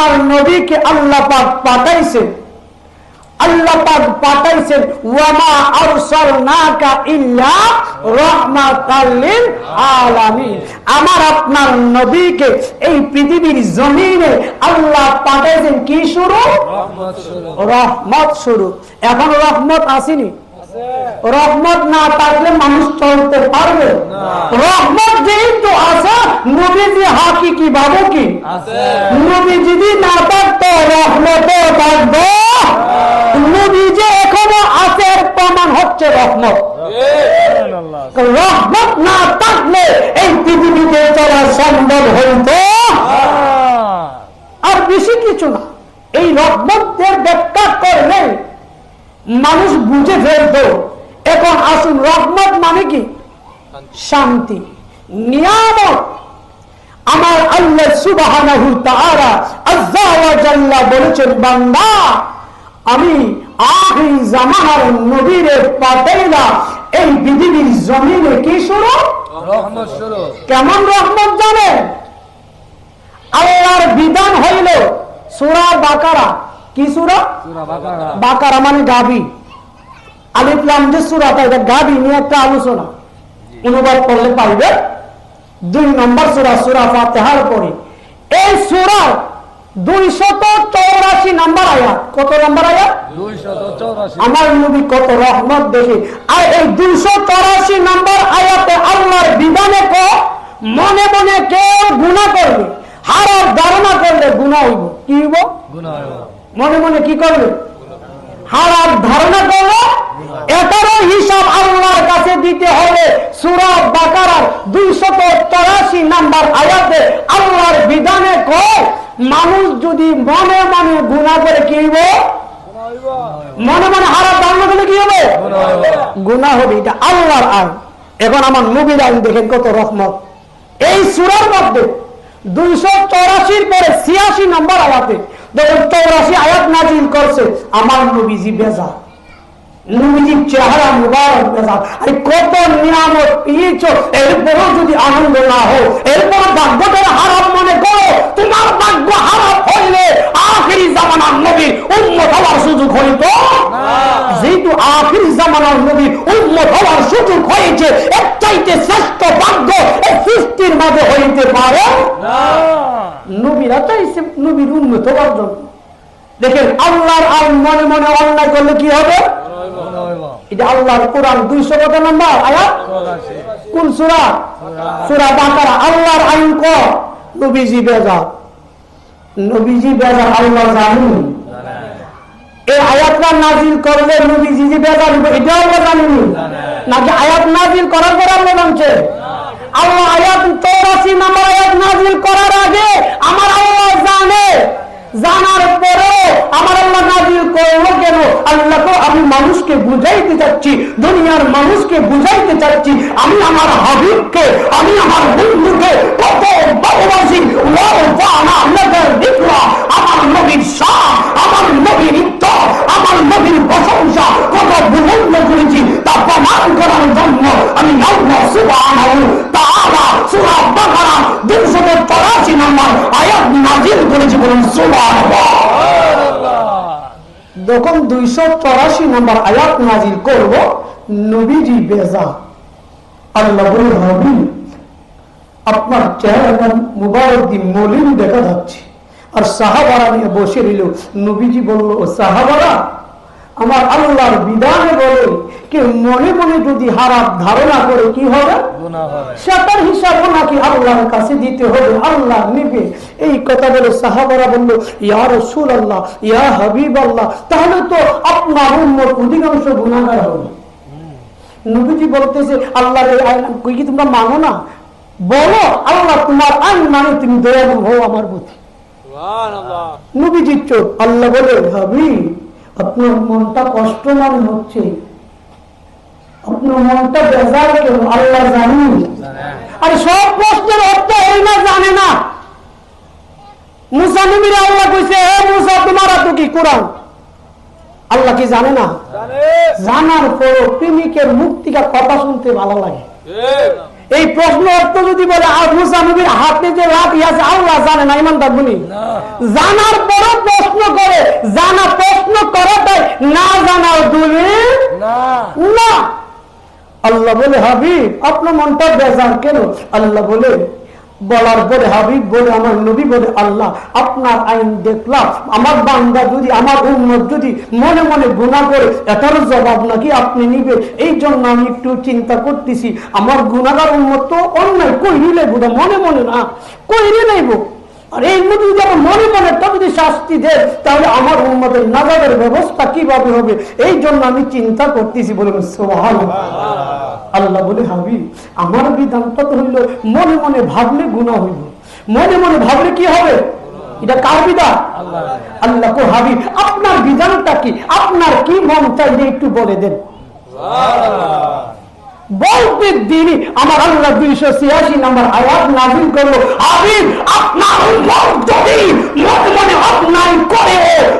আপনার নবীকে আল্লাহ পাক পাঠাইছেন। আল্লাহ পাক পাঠাইছেন ওয়ামা আরসালনাকা ইল্লা রাহমাতাল লিল আলামিন। আমার আপনার নবীকে এই পৃথিবীর জমিনে আল্লাহ পাঠাইছেন কি শুরু। রহমত শুরু। এখন রহমত আসেনি? রহমত না থাকলে মানুষ চলতে পারবে? রহমত যেহেতু আছে নবীজি ভাবে কি? নবী যদি না থাকতো রহমত থাকব নবী যে এখনও আছে প্রমাণ হচ্ছে রহমত। রহমত না থাকলে এই পৃথিবীতে চলা সম্ভব হইতো আর বেশি কিছু না এই রহমতের ব্যাখ্যা করলে মানুষ বুঝে ফেলত এখন আসুন রহমত মানে কি? শান্তি নিয়ামত। আমার আল্লাহ জাল্লা বলেছেন বান্দা আমি জামানার নবীরে পাঠাইলা এই পৃথিবীর জমিনে কি শুরু কেমন রহমত জানে আল্লাহর বিধান হইল সুরা বাকারা। কি সুরা? সূরা বাকারা। মানে গাবি আলিফলাম যে সুরাটা এটা গাবি নিয়ে একটা আলোচনা। অনুবাদ করলে পাইবে দুই নম্বর সুরা সুরা ফাতেহার পরে এই সুরার দুইশত চৌরাশি নম্বর আয়াত। কত নম্বর আয়াত? আমার নবী কত রহমত দেখি। আর এই দুইশো চৌরাশি নম্বর আয়াতে আল্লাহর বিধানে কো মনে মনে কেউ গুণা করবে। হারার ধারণা করলে গুণা হইব। কি হইব? গুনাহ মনে মনে কি করবে? হারার ধারণা করলে এটারও হিসাব আল্লাহর কাছে দিতে হবে। সুরাত বাকারার দুইশত চৌরাশি নাম্বার আয়াতে আল্লাহর বিধানে কয়, মানুষ যদি মনে মনে গুণা করে কি হইব? মনে মনে হারার ধারণা করলে কি হবে? গুণা হবে, এটা আল্লাহর আইন। এখন আমার নবীর আইন দেখেন কত রহমত। এই সুরার মধ্যে দুইশো চৌরাশির পরে ছিয়াশি নম্বর আয়াতে যখন চৌরাশি আয়াত নাজিল করছে। আমার নবীজি বেজা নবীজির চেহারা মুবারক বেজা আরে কত নিয়ামত পেয়েছ। এরপরও যদি আনন্দ না হো এরপর ভাগ্যটা হারাপ মনে করো তোমার ভাগ্য হইলে আখেরি জামানার নবীর উন্মত হওয়ার সুযোগ হইতো। যেহেতু আখির জামানার নবী উন্মত হওয়ার সুযোগ হয়েছে এর চাইতে শ্রেষ্ঠ ভাগ্য সৃষ্টির মাঝে হইতে পারে। নবীরা চাইছে নবীর উন্নত হওয়ার জন্য দেখেন, আল্লাহর আইন মনে মনে অন্যায় করলে কি হবে? এটা আল্লাহর কোরআন দুইশো কত নম্বর আয়াত কোন সুরা? সুরা বাকারা, আল্লাহর আইন ক? নবীজি বেজা নবীজি বেজা আল্লাহ জানেন। এই আয়াতটা নাজিল করলে নবীজি যে হবে এটাও আমরা জানিনি নাকি আয়াত নাজিল করার পর আমরা জানছে আল্লাহ চৌরাশি নাম্বার আয়াত নাজিল করার আগে আমার আল্লাহ জানে। জানার পরে আমার আল্লাহ নাজিল করল কেন? আল্লাহকে আমি মানুষকে বুঝাইতে চাচ্ছি, দুনিয়ার মানুষকে বুঝাইতে চাচ্ছি। আমি আমার হাবিবকে, আমি আমার বন্ধুকে কত ভালোবাসি। আমার নবীর শাহ আমার নবীর 283 নম্বর আয়াত নাযিল করেছি বলুন, সুবহানাল্লাহ। যখন দুইশো চৌরাশি নম্বর আয়াত করব, নবীজি বেজা আপনার চেহারা মুবারক মলিন দেখা যাচ্ছে। আর সাহাবারা নিয়ে বসে রইল, নবীজি বলল সাহাবারা, আমার আল্লাহর বিধানে কেউ মনে মনে যদি হারাপ ধারণা করে কি হবে? সেটার হিসাবও নাকি আল্লাহর কাছে দিতে হবে। আল্লাহ নেবে। এই কথা বলে সাহাবারা বলল ইয়া রসুল আল্লাহ ইয়া হাবিব আল্লাহ তাহলে তো আপনার উন্মত অধিকাংশ গুণাগার হবে। নবীজি বলতেছে কই কি তোমরা মানো না? বলো আল্লাহ তোমার আইন মানে তুমি দয়ালু হও আমার প্রতি। নবীজির চোখ আল্লাহ বলে আপনার মনটা কষ্ট মনে হচ্ছে। আপনার মনটা বেজার কেন আল্লাহ জানি আর সব প্রশ্নের অর্থ এই না জানে না। মুসা নবীর আল্লাহ কইছে হে মুসা তোমার তো কি কোরআন? আল্লাহ কি জানে না? জানার পরও প্রেমিকের মুক্তিকা কথা শুনতে ভালো লাগে। এই প্রশ্ন অর্থ যদি বলে আবু সানবীর হাতে যে লাঠি আছে আল্লাহ জানে না ইমান থাকবনি না। জানার পরও প্রশ্ন করে জানা প্রশ্ন করাটাই না জানার না। না। আল্লাহ বলে, হাবিব, আপনার মনটা বেজার কেন? আল্লাহ বলে, বলার পরে হাবিব বলে, আমার নবী বলে, আল্লাহ, আপনার আইন দেখলাম। আমার বান্দা যদি, আমার উন্মত যদি মনে মনে গুণা করে, এটার জবাব নাকি আপনি নিবে এই জন্য আমি একটু চিন্তা করতেছি। আমার গুণাগার উন্মত তো অন্যায় কইলে গুণা মনে মনে না কইলে নেইব। আর এই মধ্যে যদি আমার মনে মনে তা যদি শাস্তি দেয়, তাহলে আমার উন্মতের নাজাদের ব্যবস্থা কীভাবে হবে? এই জন্য আমি চিন্তা করতেছি বলে সোহান আল্লাহ বলে হাবি আমার বিধানটা তো হইল, মনে মনে ভাবলে গুণা হইল মনে মনে ভাবলে কি হবে? এটা কার বিধান? আল্লাহ কো, হাবিব, আপনার বিধানটা কি? আপনার কি মন চাইলে একটু বলে দেন। আমার আল্লাহ আপনার অন্যায় করে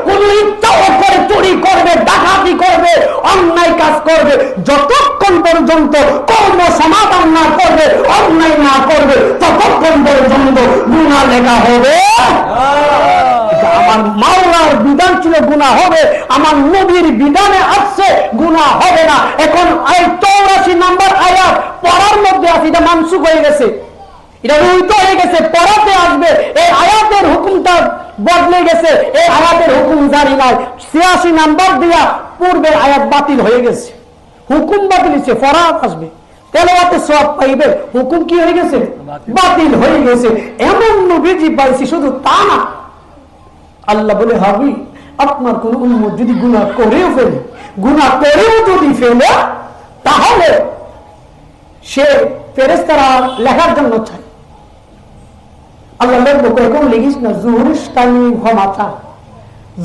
কোন ইচ্ছাও করে চুরি করবে ডাকাতি করবে অন্যায় কাজ করবে যতক্ষণ পর্যন্ত কর্ম সমাধান না করবে অন্যায় না করবে ততক্ষণ পর্যন্ত লেখা হবে। আমার মাওলার বিধান ছিল গুণা হবে। আমার নবীর বিধানে আসছে গুণা হবে না। এখন চৌরাশি নাম্বার আয়াত পড়ার মধ্যে আছে এটা মানসুক হয়ে গেছে। এটা উল্টো হয়ে গেছে পড়াতে আসবে। এই আয়াতের হুকুমটা বদলে গেছে। এই আয়াতের হুকুম জারি নাই ছিয়াশি নাম্বার দিয়া পূর্বের আয়াত বাতিল হয়ে গেছে। হুকুম বাতিল হচ্ছে ফরাত আসবে। তেলাওয়াতে সব পাইবে হুকুম কি হয়ে গেছে? বাতিল। হয়ে গেছে। এমন নবীজি পাইছি শুধু তা না। আল্লাহ বলে হাবি আপনার কোন উন্মত যদি গুণা করেও ফেলে গুণা করেও যদি ফেলে তাহলে সে ফেরেস্তারা লেখার জন্য চায়। আল্লাহ লেখবো কখন লিখিস না জুহুর টাইম ক্ষমা চা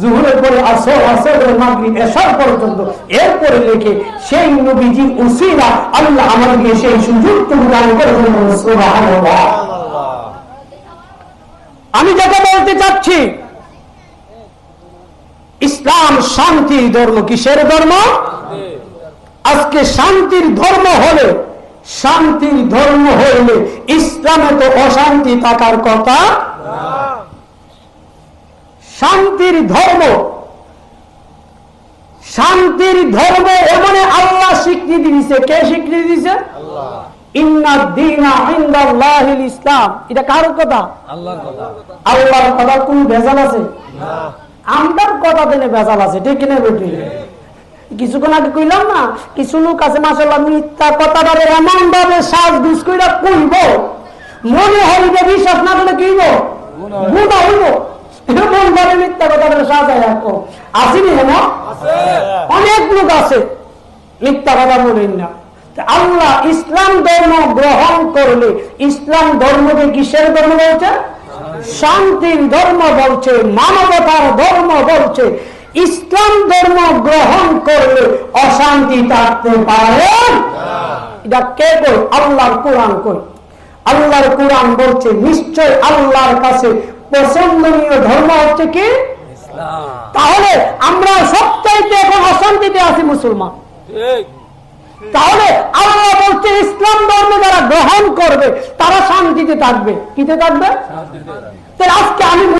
জুহুরের পরে আসর, আসরের এসার পর্যন্ত এরপরে লেখে সেই নবীজি উসিরা আল্লাহ আমাদেরকে সেই সুযোগ তুমি দান করে সুবহানাল্লাহ। আমি যেটা বলতে চাচ্ছি, ইসলাম শান্তির ধর্ম কিসের ধর্ম? আজকে শান্তির ধর্ম হলে, শান্তির ধর্ম হইলে ইসলামে তো অশান্তি থাকার কথা শান্তির ধর্ম। শান্তির ধর্ম এমন আল্লাহ স্বীকৃতি দিছে। কে স্বীকৃতি দিছে? ইসলাম। এটা কার কথা? আল্লাহর কথা। কোন ভেজাল আছে? আমদার কথা দিনে ভেজাল আছে। ঠিক কিনা বেটি কিছুক্ষণ আগে কইলাম না কিছু লোক আছে মাসাল্লাহ মিথ্যা কথাটারে এমন ভাবে সাজ গুজ কইরা কইব। মনে হইবে বিশ্বাস না করলে কি। গুণা হইব। এমন ভাবে মিথ্যা কথাটারে সাজায় রাখো? আসিনি হেন? অনেক লোক আছে। মিথ্যা কথা বলেন না। আল্লাহ ইসলাম ধর্ম গ্রহণ করলে ইসলাম ধর্মকে কিসের ধর্ম বলছে? শান্তির ধর্ম বলছে মানবতার ধর্ম বলছে। ইসলাম ধর্ম গ্রহণ করলে অশান্তি থাকতে পারে। এটা কে কই আল্লাহর কোরআন কই আল্লাহর কোরআন বলছে নিশ্চয় আল্লাহর কাছে পছন্দনীয় ধর্ম হচ্ছে কি? তাহলে আমরা সবচাইতে এখন অশান্তিতে আছি মুসলমান। তাহলে আল্লাহ বলছে ইসলাম ধর্ম যারা গ্রহণ করবে তারা শান্তিতে থাকবে। কিতে থাকবে? আজকে আমি